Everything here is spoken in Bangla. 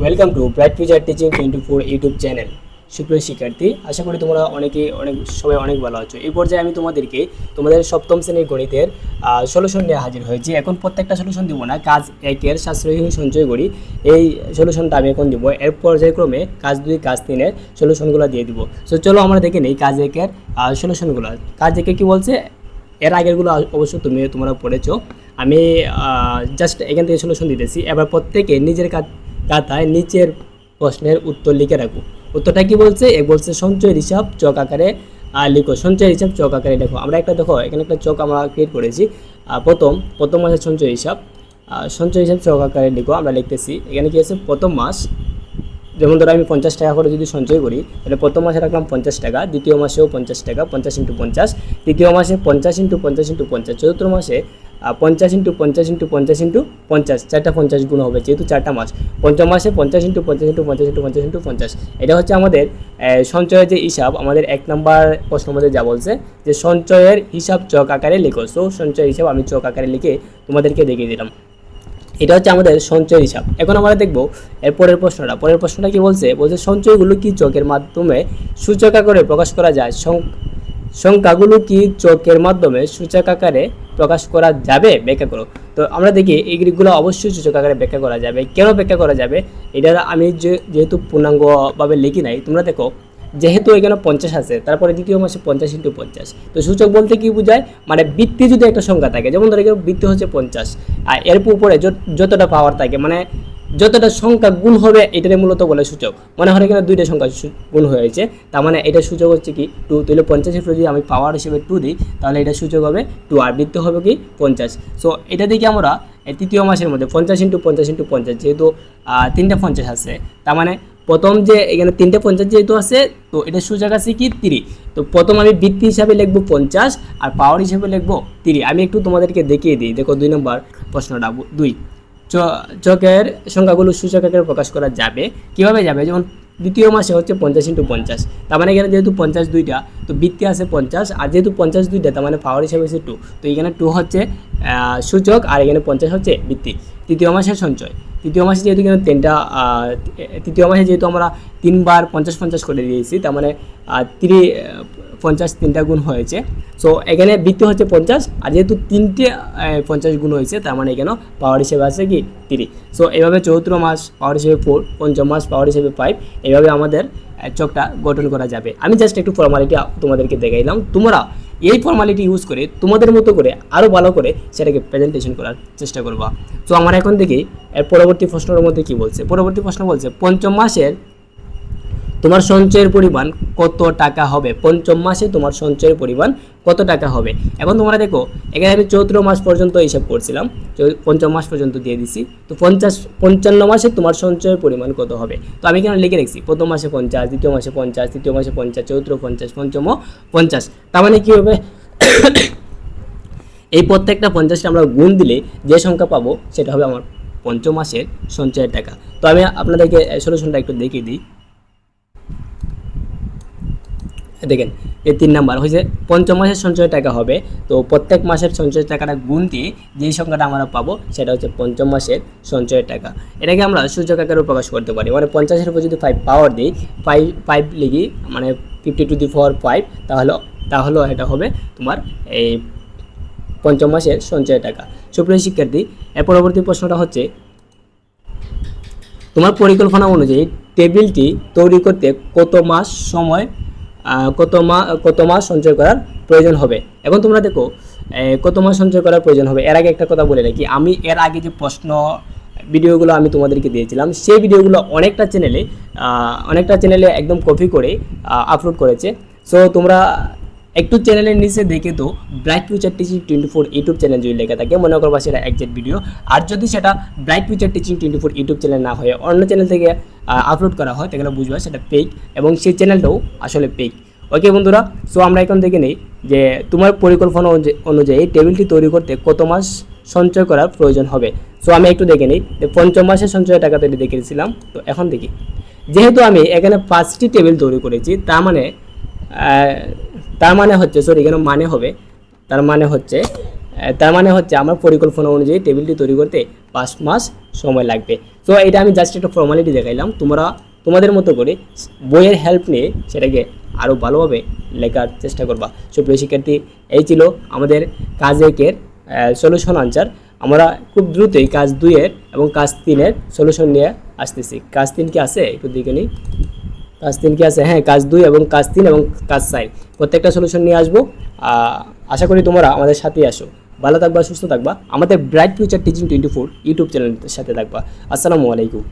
Welcome to bright future teaching twenty four YouTube channel সুপ্রিয় শিক্ষার্থী, আশা করি তোমরা অনেকেই অনেক, সবাই অনেক ভালো আছো। এই পর্যায়ে আমি তোমাদেরকে তোমাদের সপ্তম শ্রেণির গণিতের সলিউশন নিয়ে হাজির হয়েছি। এখন প্রত্যেকটা সলিউশন দিব না, কাজ একের সাশ্রয়ী সঞ্চয় করি। এই সলিউশনটা আমি এখন দিব। এর পর্যায়ক্রমে কাজ দুই, কাজ তিনের সলিউশনগুলো দিয়ে দিব। সো চলো আমরা দেখে নিই কাজ একের সলিউশনগুলো কাজ একে কি বলছে? এর আগেরগুলো অবশ্য তুমি, তোমরা পড়েছো। আমি জাস্ট এখান থেকে সলিউশন দিতেছি। এবার প্রত্যেকে নিজের কা- খাতায় নিচের প্রশ্নের উত্তর লিখে রাখো উত্তরটা কি বলছে? এক বলছে সঞ্চয়ের হিসাব চক আকারে আহ, লিখো সঞ্চয়ের হিসাব চক আকারে দেখো। আমরা একটা দেখো এখানে একটা চক আমরা ক্রিয়েট করেছি। প্রথম প্রথম মাসের সঞ্চয় হিসাব। সঞ্চয় হিসাব চক আকারে লিখো আমরা লিখতেছি। এখানে কি আছে? প্রথম মাস যেমন ধরো আমি পঞ্চাশ টাকা করে যদি সঞ্চয় করি তাহলে প্রথম মাসে রাখলাম পঞ্চাশ টাকা দ্বিতীয় মাসেও পঞ্চাশ টাকা পঞ্চাশ ইন্টু পঞ্চাশ তৃতীয় মাসে পঞ্চাশ ইন্টু পঞ্চাশ ইন্টু পঞ্চাশ চতুর্থ মাসে পঞ্চাশ ইন্টু পঞ্চাশ ইন্টু পঞ্চাশ ইন্টু পঞ্চাশ, চারটা পঞ্চাশ গুণ হবে যেহেতু চারটা মাস। পঞ্চম মাসে পঞ্চাশ ইন্টু পঞ্চাশ ইন্টু পঞ্চাশ ইন্টু পঞ্চাশ ইন্টু পঞ্চাশ। এটা হচ্ছে আমাদের সঞ্চয়ের যে হিসাব, আমাদের এক নম্বর প্রশ্ন মধ্যে যা বলছে যে সঞ্চয়ের হিসাব চক আকারে লেখো। সো সঞ্চয়ের হিসাব আমি চক আকারে লিখে তোমাদেরকে দেখিয়ে দিলাম। এটা হচ্ছে আমাদের সঞ্চয় হিসাব। এখন আমরা দেখব এর পরের প্রশ্নটা। পরের প্রশ্নটা কি বলছে? বলছে সঞ্চয়গুলো কি চকের মাধ্যমে সূচক আকারে প্রকাশ করা যায়? সংখ্যাগুলো কি চোখের মাধ্যমে সূচক আকারে প্রকাশ করা যাবে? ব্যাখ্যা করো। তো আমরা দেখি এইগুলো অবশ্যই সূচক আকারে ব্যাখ্যা করা যাবে। কেন ব্যাখ্যা করা যাবে? এটা আমি যেহেতু পূর্ণাঙ্গভাবে লিখি নাই, তোমরা দেখো, যেহেতু এখানে পঞ্চাশ আছে, তারপরে দ্বিতীয় মাসে পঞ্চাশ ইন্টু পঞ্চাশ। তো সূচক বলতে কি বোঝায়? মানে বৃত্তি যদি একটা সংখ্যা থাকে, যেমন ধরো বৃত্তি হচ্ছে পঞ্চাশ, আর এর উপরে যত- যতটা পাওয়ার থাকে মানে যতটা সংখ্যা গুণ হবে এটারে মূলত বলে সূচক। মনে হয় এখানে দুইটা সংখ্যা গুণ হয়েছে তার মানে এটা সূচক হচ্ছে কি? টু তাহলে পঞ্চাশের যদি আমি পাওয়ার হিসেবে টু দিই, তাহলে এটা সূচক হবে টু আর বৃত্তি হবে কি? পঞ্চাশ। সো এটা দেখি আমরা তৃতীয় মাসের মধ্যে, পঞ্চাশ ইন্টু পঞ্চাশ ইন্টু পঞ্চাশ যেহেতু তিনটা পঞ্চাশ আছে। তার মানে প্রথম যে এখানে তিনটে পঞ্চাশ যেহেতু আছে, তো এটা সূচক আছে কি? তিরি। তো প্রথম আমি বৃত্তি হিসাবে লিখব পঞ্চাশ, আর পাওয়ার হিসাবে লিখব তিরি। আমি একটু তোমাদেরকে দেখিয়ে দিই। দেখো দুই নম্বর প্রশ্নটা দুই। চকের সংখ্যাগুলো সূচক আকারে প্রকাশ করা যাবে। কীভাবে যাবে? যেমন দ্বিতীয় মাসে হচ্ছে পঞ্চাশ ইন্টু পঞ্চাশ। তার মানে এখানে যেহেতু পঞ্চাশ দুইটা, তো বৃত্তি আছে পঞ্চাশ, আর যেহেতু পঞ্চাশ দুইটা, তার মানে পাওয়ার হিসাবে হচ্ছে টু তো এখানে টু হচ্ছে সূচক আর এখানে পঞ্চাশ হচ্ছে বৃত্তি। তৃতীয় মাসের সঞ্চয়। তৃতীয় মাসে যেহেতু কিন্তু তিনটা তৃতীয় মাসে যেহেতু আমরা তিনবার পঞ্চাশ পঞ্চাশ করে দিয়েছি, তার মানে তিরি পঞ্চাশ তিনটা গুণ হয়েছে। সো এখানে বৃত্তি হচ্ছে পঞ্চাশ, আর যেহেতু তিনটে পঞ্চাশ গুণ হয়েছে, তার মানে এখানে পাওয়ার হিসেবে আছে কি তিরি। সো এভাবে চৌত্র মাস পাওয়ার হিসেবে ফোর পঞ্চম মাস পাওয়ার হিসেবে ফাইভ এভাবে আমাদের চকটা গঠন করা যাবে। আমি জাস্ট একটু ফর্মালিটি তোমাদেরকে দেখাইলাম। তোমরা এই ফর্মালিটি ইউজ করে তোমাদের মতো করে আরও ভালো করে সেটাকে প্রেজেন্টেশন করার চেষ্টা করবা। তো আমার এখন দেখি, এর পরবর্তী প্রশ্নের মধ্যে কি বলছে? পরবর্তী প্রশ্ন বলছে, পঞ্চম মাসের তোমার সঞ্চয়ের পরিমাণ কত টাকা হবে? পঞ্চম মাসে তোমার সঞ্চয়ের পরিমাণ কত টাকা হবে? এখন তোমরা দেখো, এখানে আমি চৌত্র মাস পর্যন্ত হিসাব করছিলাম পঞ্চম মাস পর্যন্ত দিয়ে দিছি। তো পঞ্চাশ, পঞ্চান্ন মাসে তোমার সঞ্চয়ের পরিমাণ কত হবে? তো আমি কেন লিখে রেখেছি, প্রথম মাসে পঞ্চাশ, দ্বিতীয় মাসে পঞ্চাশ, তৃতীয় মাসে পঞ্চাশ চৌত্র পঞ্চাশ, পঞ্চম পঞ্চাশ। তার মানে কী হবে? এই প্রত্যেকটা পঞ্চাশটা আমরা গুণ দিলে যে সংখ্যা পাবো, সেটা হবে আমার পঞ্চম মাসের সঞ্চয়ের টাকা। তো আমি আপনাদেরকে সলিউশনটা একটু দেখিয়ে দিই। দেখেন, এই তিন নাম্বার হয়েছে পঞ্চম মাসের সঞ্চয় টাকা হবে। তো প্রত্যেক মাসের সঞ্চয় টাকাটা দিয়ে যেই সংখ্যাটা আমরা পাবো, সেটা হচ্ছে পঞ্চম মাসের সঞ্চয়ের টাকা। এটাকে আমরা সূচক আকারেও প্রকাশ করতে পারি। মানে পঞ্চাশের উপর যদি ফাইভ পাওয়ার দিই ফাইভ ফাইভ লিখি মানে fifty two the four five তাহলে তাহলে এটা হবে তোমার এই পঞ্চম মাসের সঞ্চয় টাকা। সুপ্রিয় শিক্ষার্থী, এর পরবর্তী প্রশ্নটা হচ্ছে, তোমার পরিকল্পনা অনুযায়ী টেবিলটি তৈরি করতে কত মাস সময় কত মা, কত মাস সঞ্চয় করার প্রয়োজন হবে। এখন তোমরা দেখো কত মাস সঞ্চয় করার প্রয়োজন হবে। এর আগে একটা কথা বলে রাখি, আমি এর আগে যে প্রশ্ন ভিডিওগুলো আমি তোমাদেরকে দিয়েছিলাম, সেই ভিডিওগুলো অনেকটা চ্যানেলে অনেকটা চ্যানেলে একদম কপি করে আপলোড করেছে। সো তোমরা একটু চ্যানেলের নিচে দেখে তো bright future teaching twenty four YouTube channel যদি লেখা থাকে, মনে করবা সেটা একজেক্ট ভিডিও আর যদি সেটা bright future teaching twenty four YouTube channel না হয়ে অন্য চ্যানেল থেকে আপলোড করা হয়, তাহলে বুঝবা সেটা পেক এবং সেই চ্যানেলটাও আসলে পেক ওকে বন্ধুরা সো আমরা এখন দেখে নিই যে তোমার পরিকল্পনা অনুযায়ী টেবিলটি তৈরি করতে কত মাস সঞ্চয় করার প্রয়োজন হবে। সো আমি একটু দেখে নিই যে পঞ্চম মাসের সঞ্চয় টাকা তৈরি দেখেছিলাম তো এখন দেখি। যেহেতু আমি এখানে পাঁচটি টেবিল তৈরি করেছি, তার মানে তার মানে হচ্ছে সরি এখানে মানে হবে। তার মানে হচ্ছে তার মানে হচ্ছে আমার পরিকল্পনা অনুযায়ী টেবিলটি তৈরি করতে পাঁচ মাস সময় লাগবে। তো এটা আমি জাস্ট একটা ফর্মালিটি দেখাইলাম। তোমরা, তোমাদের মতো করে বইয়ের হেল্প নিয়ে সেটাকে আরও ভালোভাবে লেখার চেষ্টা করবা। সুপ্রিয় শিক্ষার্থী, এই ছিল আমাদের কাজ একের সলিউশন আনসার আমরা খুব দ্রুতই কাজ দুইয়ের এবং কাজ তিনের সলিউশন নিয়ে আসতেছি। কাজ তিন কি আছে? একটু দিকে নিই। কাজ তিন কি আছে? হ্যাঁ কাজ দুই এবং কাজ তিন এবং কাজ চার। প্রত্যেকটা সলিউশন নিয়ে আসব। আশা করি তোমরা আমাদের সাথেই আসো ভালো থাকবা, সুস্থ থাকবা। আমাদের bright future teaching twenty four YouTube চ্যানেলের সাথে থাকবা। আসসালামু আলাইকুম।